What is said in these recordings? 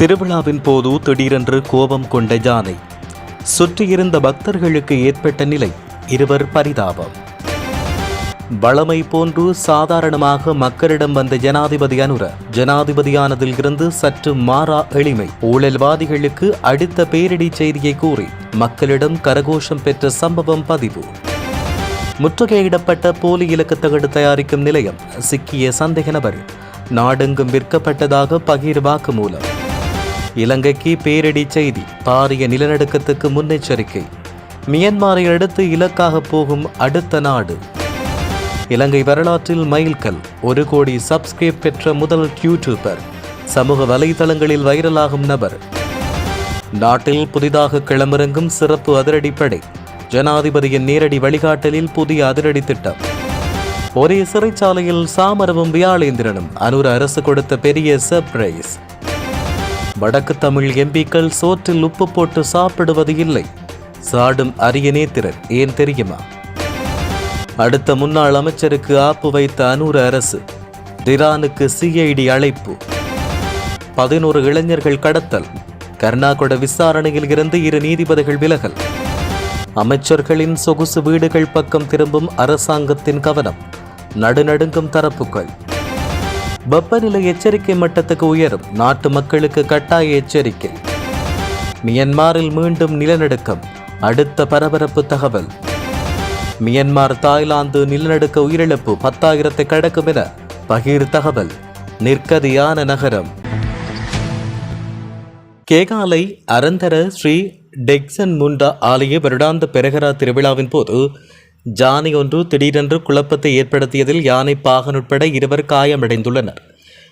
திருவிழாவின் போது திடீரென்று கோபம் கொண்ட யானை. சுற்றியிருந்த பக்தர்களுக்கு ஏற்பட்ட நிலை இருவர் பரிதாபம். வளமை போன்று சாதாரணமாக மக்களிடம் வந்த ஜனாதிபதி அனுர ஜனாதிபதியானதில் இருந்து சற்று மாறா எளிமை. ஊழல்வாதிகளுக்கு அடுத்த பேரிடி செய்தியை கூறி மக்களிடம் கரகோஷம் பெற்ற சம்பவம் பதிவு. முற்றுகையிடப்பட்ட போலி இலக்கு தகடு தயாரிக்கும் நிலையம் சிக்கிய சந்தேக நபர். நாடெங்கும் விற்கப்பட்டதாக பகிர் வாக்குமூலம் இலங்கைக்கு பேரிடி செய்தி. பாரிய நிலநடுக்கத்துக்கு முன்னெச்சரிக்கை. மியன்மாரை அடுத்து இலக்காக போகும் அடுத்த நாடு. இலங்கை வரலாற்றில் மைல்கல். ஒரு கோடி சப்ஸ்கிரைப் பெற்ற முதல் யூடியூபர் சமூக வலைதளங்களில் வைரலாகும் நபர். நாட்டில் புதிதாக கிளமிறங்கும் சிறப்பு அதிரடிப்படை ஜனாதிபதியின் நேரடி வழிகாட்டலில் புதிய அதிரடி திட்டம். ஒரே சிறைச்சாலையில் சாமரவும் வியாழேந்திரனும். அனுர அரசு கொடுத்த பெரிய சர்ப்ரைஸ் வடக்கு தமிழ் எம்பிக்கள் சோற்றில் உப்பு போட்டு சாப்பிடுவது இல்லை. சாடும் அரிய நேத்திரர் ஏன் தெரியுமா? அடுத்த முன்னாள் அமைச்சருக்கு ஆப்பு வைத்த அனூர் அரசு டிரானுக்கு சிஐடி அழைப்பு. பதினோரு இளைஞர்கள் கடத்தல் கர்நாகொட விசாரணையில் இருந்து இரு நீதிபதிகள் விலகல். அமைச்சர்களின் சொகுசு வீடுகள் பக்கம் திரும்பும் அரசாங்கத்தின் கவனம் நடுநடுங்கும் தரப்புகள். வெப்பநிலை எச்சரிக்கை மட்டத்துக்கு உயரும். நாட்டு மக்களுக்கு கட்டாய எச்சரிக்கை. மியன்மாரில் மீண்டும் நிலநடுக்கம். அடுத்த பரபரப்பு தகவல். மியன்மார் தாய்லாந்து நிலநடுக்க உயிரிழப்பு பத்தாயிரத்தை கடக்கும் என பகீர் தகவல். நிற்கதியான நகரம். கேகாலை அரந்தர ஸ்ரீ டெக்சன் முண்டா ஆலய வருடாந்த பெரகரா திருவிழாவின் போது ஜானை ஒன்று திடீரென்று குழப்பத்தை ஏற்படுத்தியதில் யானை பாகன் உட்பட இருவர் காயமடைந்துள்ளனர்.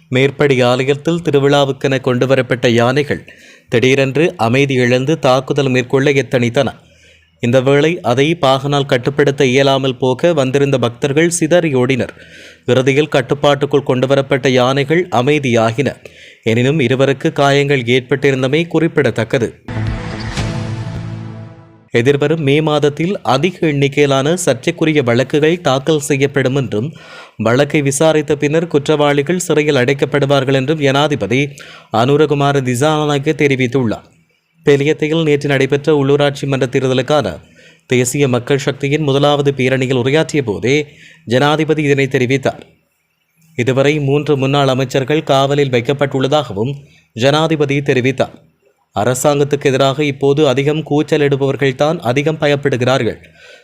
மேற்படி ஆலயத்தில் திருவிழாவுக்கென கொண்டுவரப்பட்ட யானைகள் திடீரென்று அமைதி இழந்து தாக்குதல் மேற்கொள்ள எத்தனித்தன. இந்த வேளை அதை பாகனால் கட்டுப்படுத்த இயலாமல் போக வந்திருந்த பக்தர்கள் சிதறி ஓடினர். இறுதியில் கட்டுப்பாட்டுக்குள் கொண்டுவரப்பட்ட யானைகள் அமைதியாகின. எனினும் இருவருக்கு காயங்கள் ஏற்பட்டிருந்தமை குறிப்பிடத்தக்கது. எதிர்வரும் மே மாதத்தில் அதிக எண்ணிக்கையிலான சர்ச்சைக்குரிய வழக்குகள் தாக்கல் செய்யப்படும் என்றும் வழக்கை விசாரித்த பின்னர் குற்றவாளிகள் சிறையில் அடைக்கப்படுவார்கள் என்றும் ஜனாதிபதி அனுரகுமார திசாநாயக்க தெரிவித்துள்ளார். பெலியத்தையில் நேற்று நடைபெற்ற உள்ளூராட்சி மன்ற தேர்தலுக்கான தேசிய மக்கள் சக்தியின் முதலாவது பேரணியில் உரையாற்றிய போதே ஜனாதிபதி இதனை தெரிவித்தார். இதுவரை மூன்று முன்னாள் அமைச்சர்கள் காவலில் வைக்கப்பட்டுள்ளதாகவும் ஜனாதிபதி தெரிவித்தார். அரசாங்கத்துக்கு எதிராக இப்போது அதிகம் கூச்சல் எடுப்பவர்கள்தான் அதிகம் பயப்படுகிறார்கள்.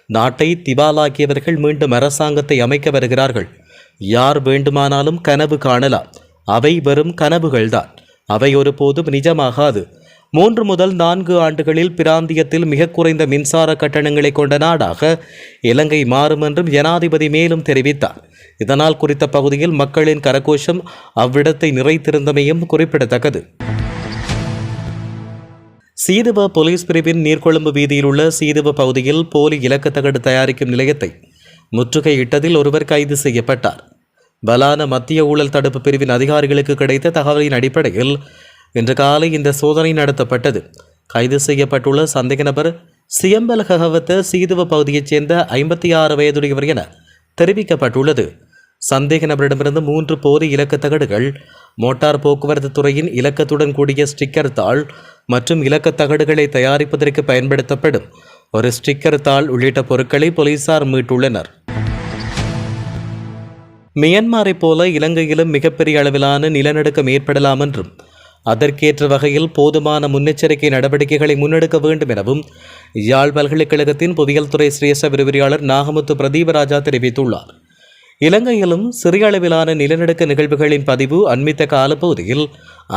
நாட்டை திவாலாக்கியவர்கள் மீண்டும் அரசாங்கத்தை அமைக்க வருகிறார்கள். யார் வேண்டுமானாலும் கனவு காணலாம். அவை வெறும் கனவுகள்தான். அவை ஒருபோதும் நிஜமாகாது. மூன்று முதல் நான்கு ஆண்டுகளில் பிராந்தியத்தில் மிக குறைந்த மின்சார கட்டணங்களை கொண்ட நாடாக இலங்கை மாறும் என்றும் ஜனாதிபதி மேலும் தெரிவித்தார். இதனால் குறித்த பகுதியில் மக்களின் கரகோஷம் அவ்விடத்தை நிறைத்திருந்தமையும் குறிப்பிடத்தக்கது. சீதுவ போலீஸ் பிரிவின் நீர்கொழும்பு வீதியில் உள்ள சீதுவ பகுதியில் போலி இலக்கத்தகடு தயாரிக்கும் நிலையத்தை முற்றுகையிட்டதில் ஒருவர் கைது செய்யப்பட்டார். பலான மத்திய ஊழல் தடுப்பு பிரிவின் அதிகாரிகளுக்கு கிடைத்த தகவலின் அடிப்படையில் இன்று காலை இந்த சோதனை நடத்தப்பட்டது. கைது செய்யப்பட்டுள்ள சந்தேக நபர் சியம்பலகவத்த சீதுவ பகுதியைச் சேர்ந்த ஐம்பத்தி ஆறு வயதுடையவர் என தெரிவிக்கப்பட்டுள்ளது. சந்தேக நபரிடமிருந்து மூன்று போரி இலக்க தகடுகள் மோட்டார் போக்குவரத்து துறையின் இலக்கத்துடன் கூடிய ஸ்டிக்கர் தாள் மற்றும் இலக்க தகடுகளை தயாரிப்பதற்கு பயன்படுத்தப்படும் ஒரு ஸ்டிக்கர் தாள் உள்ளிட்ட பொருட்களை போலீசார் மீட்டுள்ளனர். மியன்மாரை போல இலங்கையிலும் மிகப்பெரிய அளவிலான நிலநடுக்கம் ஏற்படலாம் என்றும் அதற்கேற்ற வகையில் போதுமான முன்னெச்சரிக்கை நடவடிக்கைகளை முன்னெடுக்க வேண்டும் எனவும் யாழ் பல்கலைக்கழகத்தின் புவியியல் துறை சிரேஷ்ட விரிவுரையாளர் நாகமுத்து பிரதீபராஜா தெரிவித்துள்ளார். இலங்கையிலும் சிறிய அளவிலான நிலநடுக்க நிகழ்வுகளின் பதிவு அண்மித்த காலப்பகுதியில்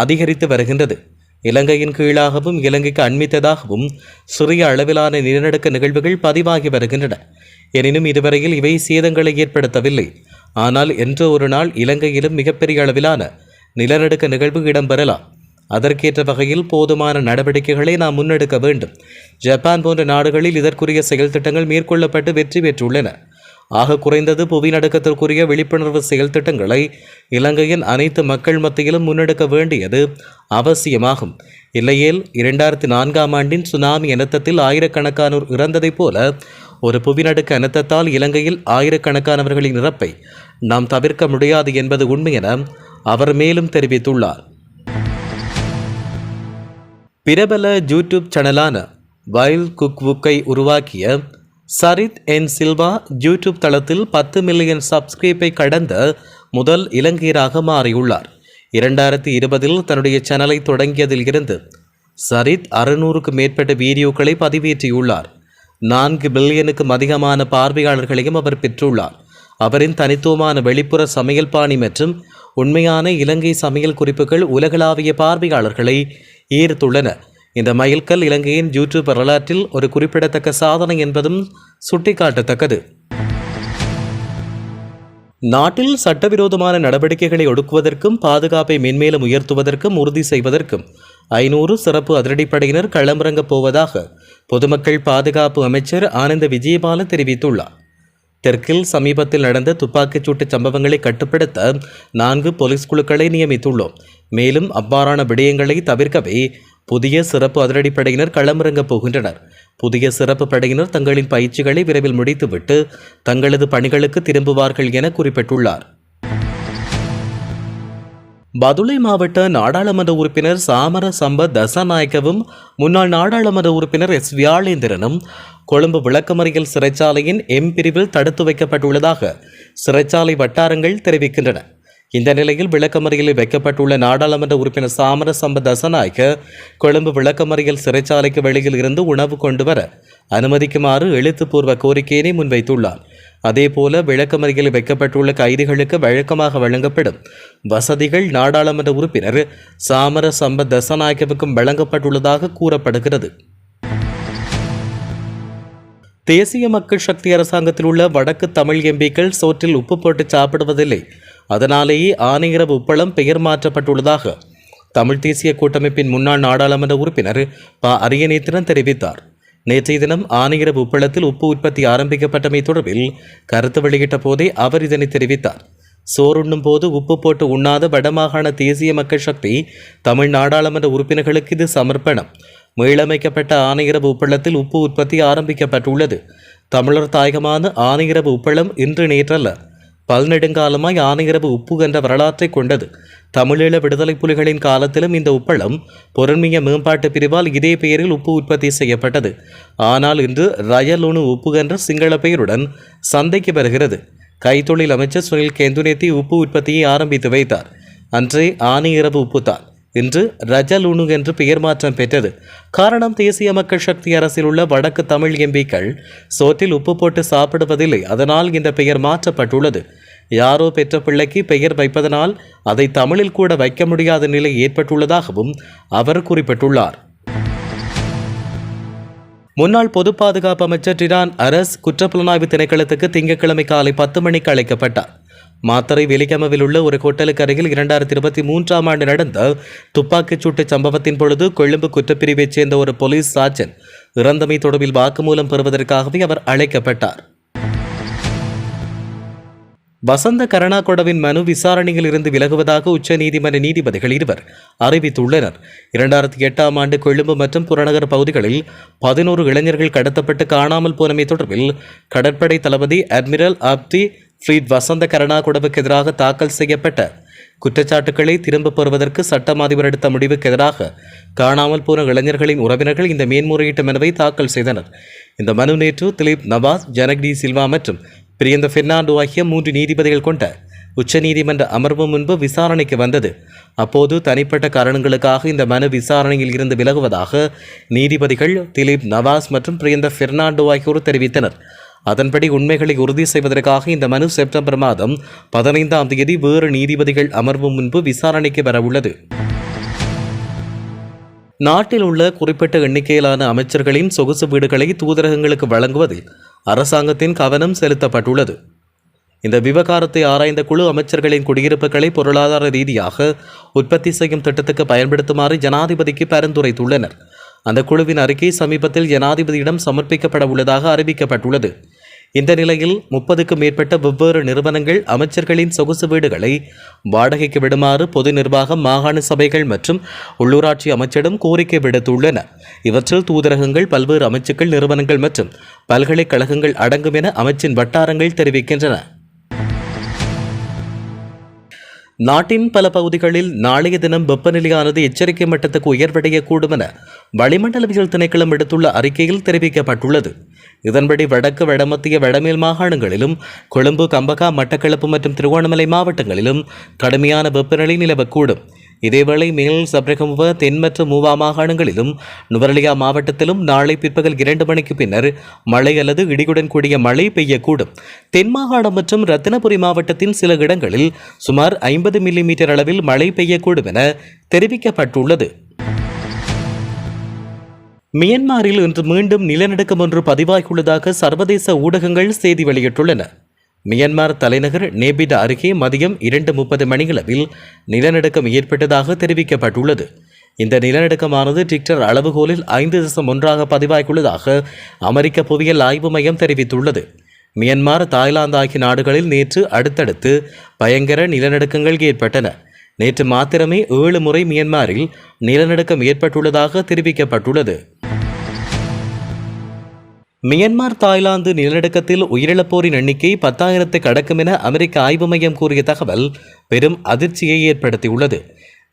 அதிகரித்து வருகின்றது. இலங்கையின் கீழாகவும் இலங்கைக்கு அண்மித்ததாகவும் சிறிய அளவிலான நிலநடுக்க நிகழ்வுகள் பதிவாகி வருகின்றன. எனினும் இதுவரையில் இவை சேதங்களை ஏற்படுத்தவில்லை. ஆனால் என்ற ஒரு நாள் இலங்கையிலும் மிகப்பெரிய அளவிலான நிலநடுக்க நிகழ்வு இடம்பெறலாம். அதற்கேற்ற வகையில் போதுமான நடவடிக்கைகளை நாம் முன்னெடுக்க வேண்டும். ஜப்பான் போன்ற நாடுகளில் இதற்குரிய செயல் திட்டங்கள் மேற்கொள்ளப்பட்டு வெற்றி பெற்றுள்ளன. ஆக குறைந்தது புவிநடுக்கத்திற்குரிய விழிப்புணர்வு செயல் திட்டங்களை இலங்கையின் அனைத்து மக்கள் மத்தியிலும் முன்னெடுக்க வேண்டியது அவசியமாகும். இல்லையேல் இரண்டாயிரத்தி நான்காம் ஆண்டின் சுனாமி அனர்த்தத்தில் ஆயிரக்கணக்கானோர் இறந்ததைப் போல ஒரு புவிநடுக்க அனர்த்தத்தால் இலங்கையில் ஆயிரக்கணக்கானவர்களின் இறப்பை நாம் தவிர்க்க முடியாது என்பது உண்மை என அவர் மேலும் தெரிவித்துள்ளார். பிரபல யூடியூப் சேனலான வைல் குக்வுக்கை உருவாக்கிய சரித் என் சில்வா யூடியூப் தளத்தில் பத்து மில்லியன் சப்ஸ்கிரைப்பை கடந்த முதல் இலங்கையராக மாறியுள்ளார். இரண்டாயிரத்தி இருபதில் தன்னுடைய சேனலை தொடங்கியதில் இருந்து சரித் அறுநூறுக்கு மேற்பட்ட வீடியோக்களை பதிவேற்றியுள்ளார். நான்கு பில்லியனுக்கும் அதிகமான பார்வையாளர்களையும் அவர் பெற்றுள்ளார். அவரின் தனித்துவமான வெளிப்புற சமையல் பாணி மற்றும் உண்மையான இலங்கை சமையல் குறிப்புகள் உலகளாவிய பார்வையாளர்களை ஈர்த்துள்ளன. இந்த மைல்கல் இலங்கையின் யூடியூப் வரலாற்றில் ஒரு குறிப்பிடத்தக்க சாதனை என்பதும் சுட்டிக்காட்டத்தக்கது. நாட்டில் சட்டவிரோதமான நடவடிக்கைகளை ஒடுக்குவதற்கும் பாதுகாப்பை மென்மேலும் உயர்த்துவதற்கும் உறுதி செய்வதற்கும் ஐநூறு சிறப்பு அதிரடிப்படையினர் களமிறங்கப் போவதாக பொதுமக்கள் பாதுகாப்பு அமைச்சர் ஆனந்த விஜயபால தெரிவித்துள்ளார். தெற்கில் சமீபத்தில் நடந்த துப்பாக்கிச் சூட்டு சம்பவங்களை கட்டுப்படுத்த நான்கு போலீஸ் குழுக்களை நியமித்துள்ளோம். மேலும் அவ்வாறான விடயங்களை தவிர்க்கவே புதிய சிறப்பு அதிரடிப்படையினர் களமிறங்கப் போகின்றனர். புதிய சிறப்பு படையினர் தங்களின் பயிற்சிகளை விரைவில் முடித்துவிட்டு தங்களது பணிகளுக்கு திரும்புவார்கள் என குறிப்பிட்டுள்ளார். பதுளை மாவட்ட நாடாளுமன்ற உறுப்பினர் சாமர சம்பத் தசநாயக்கவும் முன்னாள் நாடாளுமன்ற உறுப்பினர் எஸ். வியாழேந்திரனும் கொழும்பு விளக்கமறியல் சிறைச்சாலையின் எம் பிரிவில் தடுத்து வைக்கப்பட்டுள்ளதாக சிறைச்சாலை வட்டாரங்கள் தெரிவிக்கின்றன. இந்த நிலையில் விளக்கமறியலில் வைக்கப்பட்டுள்ள நாடாளுமன்ற உறுப்பினர் சாமர தசநாயக தசநாயக்க கொழும்பு விளக்கமறியல் சிறைச்சாலைக்கு வெளியில் இருந்து உணவு கொண்டு வர அனுமதிக்குமாறு எழுத்துப்பூர்வ கோரிக்கையினை முன்வைத்துள்ளார். அதேபோல விளக்கமறியலில் வைக்கப்பட்டுள்ள கைதிகளுக்கு வழக்கமாக வழங்கப்படும் வசதிகள் நாடாளுமன்ற உறுப்பினர் சாமர சம்ப தசநாயக்கவுக்கும் வழங்கப்பட்டுள்ளதாக கூறப்படுகிறது. தேசிய மக்கள் சக்தி அரசாங்கத்தில் உள்ள வடக்கு தமிழ் எம்பிக்கள் சோற்றில் உப்பு போட்டு சாப்பிடுவதில்லை. அதனாலேயே ஆணையரவு உப்பளம் பெயர் மாற்றப்பட்டுள்ளதாக தமிழ் தேசிய கூட்டமைப்பின் முன்னாள் நாடாளுமன்ற உறுப்பினர் ப. அரியநேத்திரன் தெரிவித்தார். நேற்றைய தினம் ஆணையரவு உப்பளத்தில் உப்பு உற்பத்தி ஆரம்பிக்கப்பட்டமை தொடர்பில் கருத்து வெளியிட்ட போதே அவர் இதனை தெரிவித்தார். சோறுண்ணும் போது உப்பு போட்டு உண்ணாத வடமாகாண தேசிய மக்கள் சக்தி தமிழ் நாடாளுமன்ற உறுப்பினர்களுக்கு இது சமர்ப்பணம். மீளமைக்கப்பட்ட ஆணையரவு உப்பளத்தில் உப்பு உற்பத்தி ஆரம்பிக்கப்பட்டுள்ளது. தமிழர் தாயகமான ஆணையரவு உப்பளம் இன்று நேற்றல்ல. பல்நெடுங்காலமாய் ஆணையரவு உப்பு என்ற வரலாற்றை கொண்டது. தமிழீழ விடுதலை புலிகளின் காலத்திலும் இந்த உப்பளம் பொருண்மைய மேம்பாட்டு பிரிவால் இதே பெயரில் உப்பு உற்பத்தி செய்யப்பட்டது. ஆனால் இன்று ரயலுணு உப்பு என்ற சிங்கள பெயருடன் சந்தைக்கு வருகிறது. கைத்தொழில் அமைச்சர் சுனில் கேந்துனேத்தி உப்பு உற்பத்தியை ஆரம்பித்து வைத்தார். அன்றே ஆனையிறவு உப்புத்தான். இன்று ரஜலுணு என்று பெயர் மாற்றம் பெற்றது. காரணம் தேசிய மக்கள் சக்தி அரசில் உள்ள வடக்கு தமிழ் எம்பிக்கள் சோற்றில் உப்பு போட்டு சாப்பிடுவதில்லை அதனால் இந்த பெயர் மாற்றப்பட்டுள்ளது. யாரோ பெற்ற பிள்ளைக்கு பெயர் வைப்பதனால் அதை தமிழில் கூட வைக்க முடியாத நிலை ஏற்பட்டுள்ளதாகவும் அவர் குறிப்பிட்டுள்ளார். முன்னாள் பொது பாதுகாப்பு அமைச்சர் டிரான் அரஸ் குற்றப்புலனாய்வு திணைக்களத்துக்கு திங்கட்கிழமை காலை பத்து மணிக்கு அழைக்கப்பட்டார். மாத்தறை வெலிகமவில் உள்ள ஒரு ஹோட்டலுக்கு அருகில் இரண்டாயிரத்தி இருபத்தி மூன்றாம் ஆண்டு நடந்த துப்பாக்கிச் சூட்டு சம்பவத்தின் பொழுது கொழும்பு குற்றப்பிரிவைச் சேர்ந்த ஒரு போலீஸ் சார்ஜன் இறந்தமை தொடர்பில் வாக்குமூலம் பெறுவதற்காகவே அவர் அழைக்கப்பட்டார். வசந்த கருணாகொடவின் மனு விசாரணையில் இருந்து விலகுவதாக உச்ச நீதிமன்ற நீதிபதிகள் இருவர் அறிவித்துள்ளனர். இரண்டாயிரத்தி எட்டாம் ஆண்டு கொழும்பு மற்றும் புறநகர் பகுதிகளில் பதினோரு இளைஞர்கள் கடத்தப்பட்டு காணாமல் போனமை தொடர்பில் கடற்படை தளபதி அட்மிரல் அப்தி ஃப்ரீத் வசந்த கருணாகுடவுக்கு எதிராக தாக்கல் செய்யப்பட்ட குற்றச்சாட்டுக்களை திரும்பப் பெறுவதற்கு சட்டம் அதிபர் எடுத்த முடிவுக்கு எதிராக காணாமல் போன இளைஞர்களின் உறவினர்கள் இந்த மேன்முறையீட்டு மனுவை தாக்கல் செய்தனர். இந்த மனு நேற்று திலீப் நவாஸ் ஜனக்டி சில்வா மற்றும் பிரியந்த பெர்னாண்டோ ஆகிய மூன்று நீதிபதிகள் கொண்ட உச்சநீதிமன்ற அமர்வு முன்பு விசாரணைக்கு வந்தது. அப்போது தனிப்பட்ட காரணங்களுக்காக இந்த மனு விசாரணையில் இருந்து விலகுவதாக நீதிபதிகள் திலீப் நவாஸ் மற்றும் பிரியந்த பெர்னாண்டோ ஆகியோர் தெரிவித்தனர். அதன்படி உண்மைகளை உறுதி செய்வதற்காக இந்த மனு செப்டம்பர் மாதம் பதினைந்தாம் தேதி வேறு நீதிபதிகள் அமர்வு முன்பு விசாரணைக்கு வரவுள்ளது. நாட்டில் உள்ள குறிப்பிட்ட எண்ணிக்கையிலான அமைச்சர்களின் சொகுசு வீடுகளை தூதரகங்களுக்கு வழங்குவதில் அரசாங்கத்தின் கவனம் செலுத்தப்பட்டுள்ளது. இந்த விவகாரத்தை ஆராய்ந்த குழு அமைச்சர்களின் குடியிருப்புகளை பொருளாதார ரீதியாக உற்பத்தி செய்யும் திட்டத்துக்கு பயன்படுத்துமாறு ஜனாதிபதிக்கு பரிந்துரைத்துள்ளனர். அந்த குழுவின் அறிக்கை சமீபத்தில் ஜனாதிபதியிடம் சமர்ப்பிக்கப்பட உள்ளதாக அறிவிக்கப்பட்டுள்ளது. இந்த நிலையில் முப்பதுக்கும் மேற்பட்ட வெவ்வேறு நிறுவனங்கள் அமைச்சர்களின் சொகுசு வீடுகளை வாடகைக்கு விடுமாறு பொது நிர்வாகம் மாகாண சபைகள் மற்றும் உள்ளூராட்சி அமைச்சிடம் கோரிக்கை விடுத்துள்ளன. இவற்றில் தூதரகங்கள் பல்வேறு அமைச்சுக்கள் நிறுவனங்கள் மற்றும் பல்கலைக்கழகங்கள் அடங்கும் என அமைச்சின் வட்டாரங்கள் தெரிவிக்கின்றன. நாட்டின் பல பகுதிகளில் நாளைய தினம் வெப்பநிலையானது எச்சரிக்கை மட்டத்துக்கு உயர்வடையக்கூடும் என வளிமண்டலவியல் திணைக்களம் எடுத்துள்ள அறிக்கையில் தெரிவிக்கப்பட்டுள்ளது. இதன்படி வடக்கு வடமத்திய வடமேல் மாகாணங்களிலும் கொழும்பு கம்பகா மட்டக்களப்பு மற்றும் திருகோணமலை மாவட்டங்களிலும் கடுமையான வெப்பநிலை நிலவக்கூடும். இதேவேளை மேல் சப்ரகமுவ தென் மற்றும் மூவா மாகாணங்களிலும் நுவரலியா மாவட்டத்திலும் நாளை பிற்பகல் இரண்டு மணிக்கு பின்னர் மழை அல்லது இடியுடன் கூடிய மழை பெய்யக்கூடும். தென் மாகாணம் மற்றும் ரத்தினபுரி மாவட்டத்தின் சில இடங்களில் சுமார் ஐம்பது மில்லிமீட்டர் அளவில் மழை பெய்யக்கூடும் என தெரிவிக்கப்பட்டுள்ளது. மியன்மாரில் இன்று மீண்டும் நிலநடுக்கம் ஒன்று பதிவாகியுள்ளதாக சர்வதேச ஊடகங்கள் செய்தி வெளியிட்டுள்ளன. மியன்மார் தலைநகர் நேபிட அருகே மதியம் இரண்டு முப்பது மணியளவில் நிலநடுக்கம் ஏற்பட்டதாக தெரிவிக்கப்பட்டுள்ளது. இந்த நிலநடுக்கமானது டிக்டர் அளவுகோலில் ஐந்து தசம் ஒன்றாக பதிவாகியுள்ளதாக அமெரிக்க புவியியல் ஆய்வு மையம் தெரிவித்துள்ளது. மியன்மார் தாய்லாந்து ஆகிய நாடுகளில் நேற்று அடுத்தடுத்து பயங்கர நிலநடுக்கங்கள் ஏற்பட்டன. நேற்று மாத்திரமே ஏழு முறை மியன்மாரில் நிலநடுக்கம் ஏற்பட்டுள்ளதாக தெரிவிக்கப்பட்டுள்ளது. மியன்மார் தாய்லாந்து நிலநடுக்கத்தில் உயிரிழப்போரின் எண்ணிக்கை பத்தாயிரத்தை கடக்கும் என அமெரிக்க ஆய்வு மையம் கூறிய தகவல் பெரும் அதிர்ச்சியை ஏற்படுத்தியுள்ளது.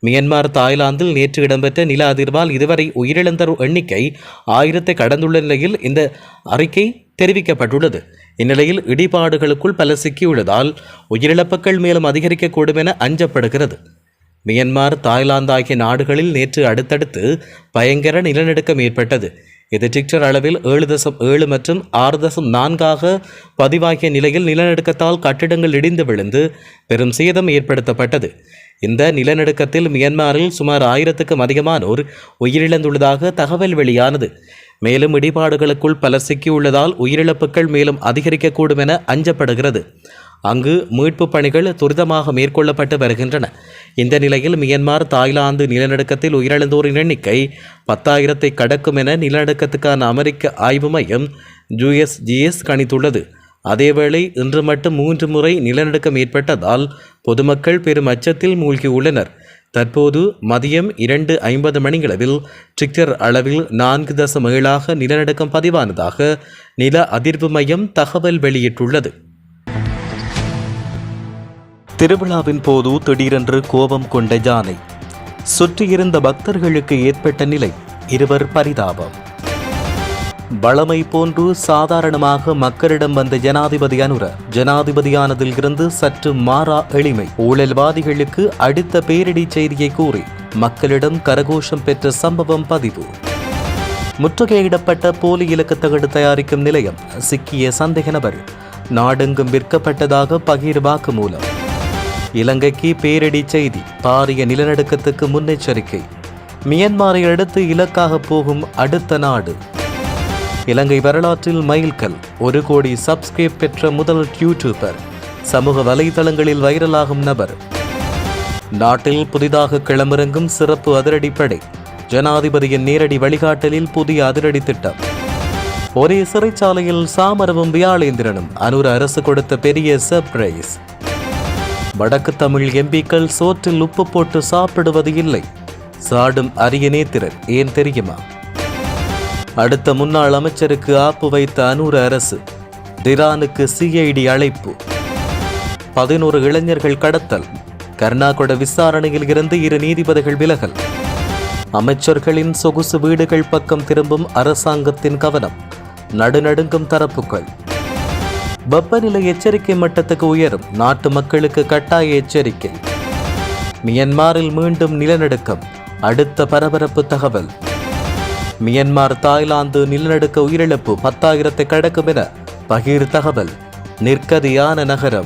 மியன்மார் தாய்லாந்தில் நேற்று இடம்பெற்ற நில அதிர்வால் இதுவரை உயிரிழந்தோர் எண்ணிக்கை ஆயிரத்தை கடந்துள்ள நிலையில் இந்த அறிக்கை தெரிவிக்கப்பட்டுள்ளது. இந்நிலையில் இடிபாடுகளுக்குள் பல சிக்கியுள்ளதால் உயிரிழப்புகள் மேலும் அதிகரிக்கக்கூடும் என அஞ்சப்படுகிறது. மியன்மார் தாய்லாந்து ஆகிய நாடுகளில் நேற்று அடுத்தடுத்து பயங்கர நிலநடுக்கம் ஏற்பட்டது. இது டிக்டர் அளவில் ஏழு தசம் ஏழு மற்றும் ஆறு தசம் நான்காக பதிவாகிய நிலையில் நிலநடுக்கத்தால் கட்டிடங்கள் இடிந்து விழுந்து பெரும் சேதம் ஏற்படுத்தப்பட்டது. இந்த நிலநடுக்கத்தில் மியான்மரில் சுமார் ஆயிரத்துக்கும் அதிகமானோர் உயிரிழந்துள்ளதாக தகவல் வெளியானது. மேலும் இடிபாடுகளுக்குள் பலர் சிக்கியுள்ளதால் உயிரிழப்புகள் மேலும் அதிகரிக்கக்கூடும் என அஞ்சப்படுகிறது. அங்கு மீட்பு பணிகள் துரிதமாக மேற்கொள்ளப்பட்டு வருகின்றன. இந்த நிலையில் மியன்மார் தாய்லாந்து நிலநடுக்கத்தில் உயிரிழந்தோரின் எண்ணிக்கை பத்தாயிரத்தை கடக்கும் என நிலநடுக்கத்துக்கான அமெரிக்க ஆய்வு மையம் ஜூஎஸ்ஜிஎஸ் கணித்துள்ளது. அதேவேளை இன்று மட்டும் மூன்று முறை நிலநடுக்கம் ஏற்பட்டதால் பொதுமக்கள் பெரும் அச்சத்தில் மூழ்கியுள்ளனர். தற்போது மதியம் இரண்டு ஐம்பது மணியளவில் ட்ரிக்டர் அளவில் நான்கு தசம் ஏழாக நிலநடுக்கம் பதிவானதாக நில அதிர்வு மையம் தகவல் வெளியிட்டுள்ளது. திருவிழாவின் போது திடீரென்று கோபம் கொண்ட ஜானை சுற்றியிருந்த பக்தர்களுக்கு ஏற்பட்ட நிலை இருவர் பரிதாபம். வளமை போன்று சாதாரணமாக மக்களிடம் வந்த ஜனாதிபதி அனுர ஜனாதிபதியானதில் இருந்து சற்று மாறா எளிமை. ஊழல்வாதிகளுக்கு அடுத்த பேரிடி செய்தியை கூறி மக்களிடம் கரகோஷம் பெற்ற சம்பவம் பதிவு. முற்றுகையிடப்பட்ட போலி இலக்கத்தகடு தயாரிக்கும் நிலையம் சிக்கிய சந்தேக நபர். நாடெங்கும் விற்கப்பட்டதாக பகிர் வாக்குமூலம் இலங்கைக்கு பேரிடி செய்தி. பாரிய நிலநடுக்கத்துக்கு முன்னெச்சரிக்கை. மியன்மாரை அடுத்து இலக்காக போகும் அடுத்த நாடு. இலங்கை வரலாற்றில் மைல்கல். ஒரு கோடி சப்ஸ்கிரைப் பெற்ற முதல் யூடியூபர் சமூக வலைதளங்களில் வைரலாகும் நபர். நாட்டில் புதிதாக கிளம்பிறங்கும் சிறப்பு அதிரடிப்படை ஜனாதிபதியின் நேரடி வழிகாட்டலில் புதிய அதிரடி திட்டம். ஒரே சிறைச்சாலையில் சாமரவும் வியாழேந்திரனும். அனுர அரசு கொடுத்த பெரிய சர்ப்ரைஸ் வடக்கு தமிழ் எம்பிக்கள் சோற்றில் உப்பு போட்டு சாப்பிடுவது இல்லை. சாடும் அரிய நேத்திரன் ஏன் தெரியுமா? அடுத்த முன்னாள் அமைச்சருக்கு ஆப்பு வைத்த அனூர் அரசு திரானுக்கு சிஐடி அழைப்பு. பதினோரு இளைஞர்கள் கடத்தல் கர்நாகொட விசாரணையில் இருந்து இரு நீதிபதிகள் விலகல். அமைச்சர்களின் சொகுசு வீடுகள் பக்கம் திரும்பும் அரசாங்கத்தின் கவனம் நடுநடுங்கும் தரப்புகள். வெப்பநிலை எச்சரிக்கை மட்டத்துக்கு உயரும். நாட்டு மக்களுக்கு கட்டாய எச்சரிக்கை. மியன்மாரில் மீண்டும் நிலநடுக்கம். அடுத்த பரபரப்பு தகவல். மியன்மார் தாய்லாந்து நிலநடுக்க உயிரிழப்பு பத்தாயிரத்தை கடக்கும் என பகிர் தகவல். நிற்கதியான நகரம்.